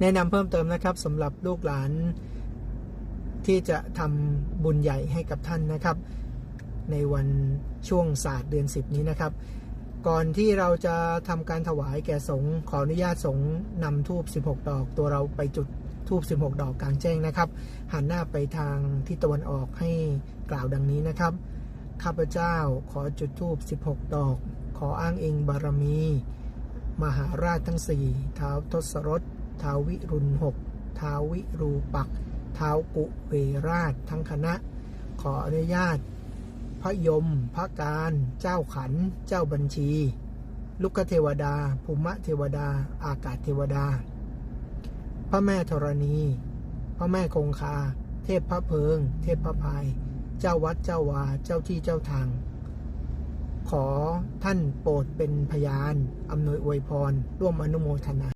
แนะนำเพิ่มเติมนะครับสำหรับลูกหลานที่จะทำบุญใหญ่ให้กับท่านนะครับ ในวันช่วงศาสตร์เดือน 10 นี้นะครับ ก่อนที่เราจะทำการถวายแก่สงฆ์ขออนุญาตสงฆ์นำทูบ16 ดอก ตัวเราไปจุดทูบ16 ดอกกลางแจ้งนะครับ หันหน้าไปทางทิศตะวันออกให้กล่าวดังนี้นะครับข้าพเจ้าขอจุดทูบ16 ดอก ขออ้างอิงบารมี มหาราชทั้งสี่ท้าวทศรถ ท้าววิรุณหกท้าววิรูปักท้าวกุเวราชทั้งคณะ ขออนุญาต พระยม พระการ เจ้าขัน เจ้าบัญชี ลุกเทวดา ภูมิเทวดา อากาศเทวดา พระแม่ธรณี พระแม่คงคา เทพพระเพิง เทพพระพาย เจ้าวัดเจ้าวา เจ้าที่เจ้าทาง ขอท่านโปรดเป็นพยานอำนวยอวยพร ร่วมอนุโมทนา